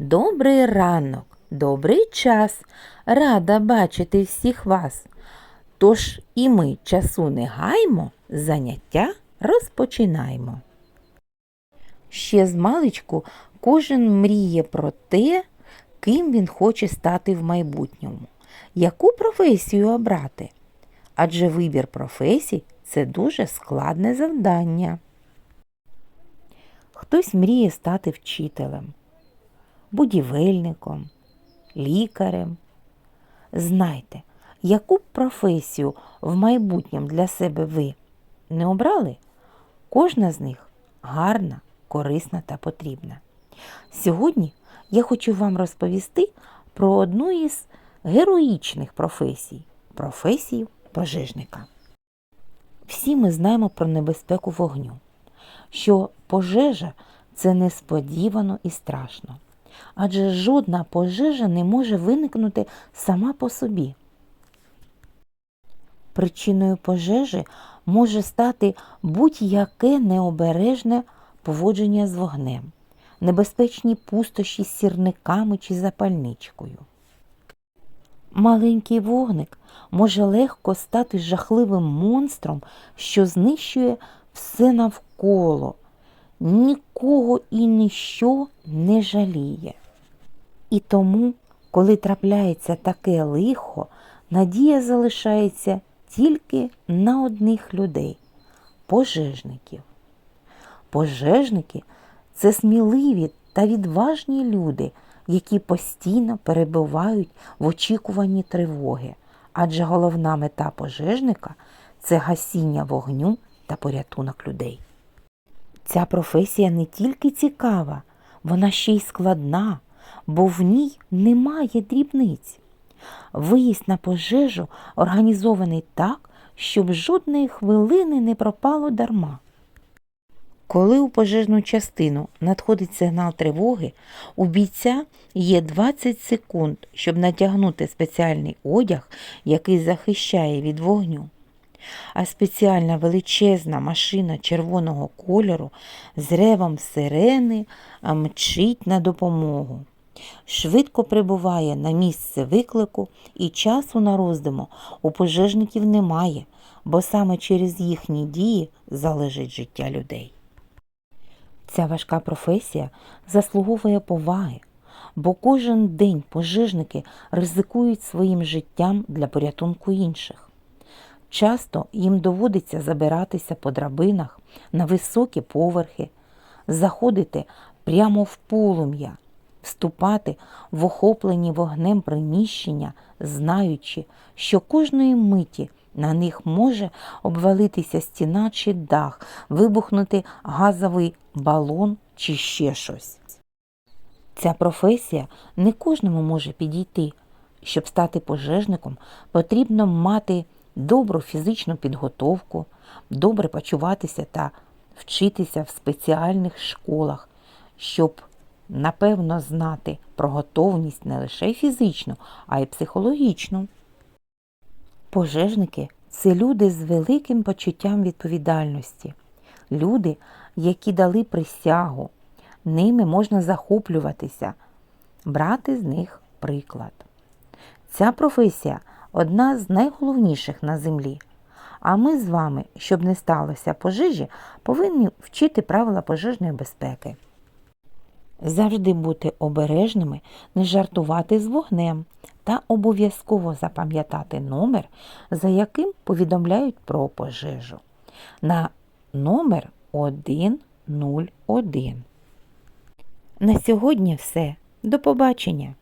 Добрий ранок, добрий час. Рада бачити всіх вас. Тож і ми часу не гаймо, заняття розпочинаємо. Ще з маличку кожен мріє про те, ким він хоче стати в майбутньому, яку професію обрати. Адже вибір професій це дуже складне завдання. Хтось мріє стати вчителем, будівельником, лікарем. Знайте, яку професію в майбутньому для себе ви не обрали, кожна з них гарна, корисна та потрібна. Сьогодні я хочу вам розповісти про одну із героїчних професій професію пожежника. Всі ми знаємо про небезпеку вогню, що пожежа це несподівано і страшно. Адже жодна пожежа не може виникнути сама по собі. Причиною пожежі може стати будь-яке необережне поводження з вогнем, небезпечні пустощі з сірниками чи запальничкою. Маленький вогник може легко стати жахливим монстром, що знищує все навколо, нікого і ніщо не жаліє. І тому, коли трапляється таке лихо, надія залишається тільки на одних людей пожежників. Пожежники це сміливі та відважні люди, які постійно перебувають в очікуванні тривоги, адже головна мета пожежника це гасіння вогню та порятунок людей. Ця професія не тільки цікава, вона ще й складна, бо в ній немає дрібниць. Виїзд на пожежу організований так, щоб жодної хвилини не пропало дарма. Коли у пожежну частину надходить сигнал тривоги, у бійця є 20 секунд, щоб натягнути спеціальний одяг, який захищає від вогню. А спеціальна величезна машина червоного кольору з ревом сирени мчить на допомогу. Швидко прибуває на місце виклику і часу на роздуму у пожежників немає, бо саме через їхні дії залежить життя людей. Ця важка професія заслуговує поваги, бо кожен день пожежники ризикують своїм життям для порятунку інших. Часто їм доводиться забиратися по драбинах на високі поверхи, заходити прямо в полум'я, вступати в охоплені вогнем приміщення, знаючи, що кожної миті на них може обвалитися стіна чи дах, вибухнути газовий балон чи ще щось. Ця професія не кожному може підійти. Щоб стати пожежником, потрібно мати добру фізичну підготовку, добре почуватися та вчитися в спеціальних школах, щоб напевно знати про готовність не лише фізичну, а й психологічну. Пожежники це люди з великим почуттям відповідальності, люди, які дали присягу, ними можна захоплюватися, брати з них приклад. Ця професія одна з найголовніших на землі. А ми з вами, щоб не сталося пожежі, повинні вчити правила пожежної безпеки. Завжди бути обережними, не жартувати з вогнем та обов'язково запам'ятати номер, за яким повідомляють про пожежу. На номер 101. На сьогодні все. До побачення!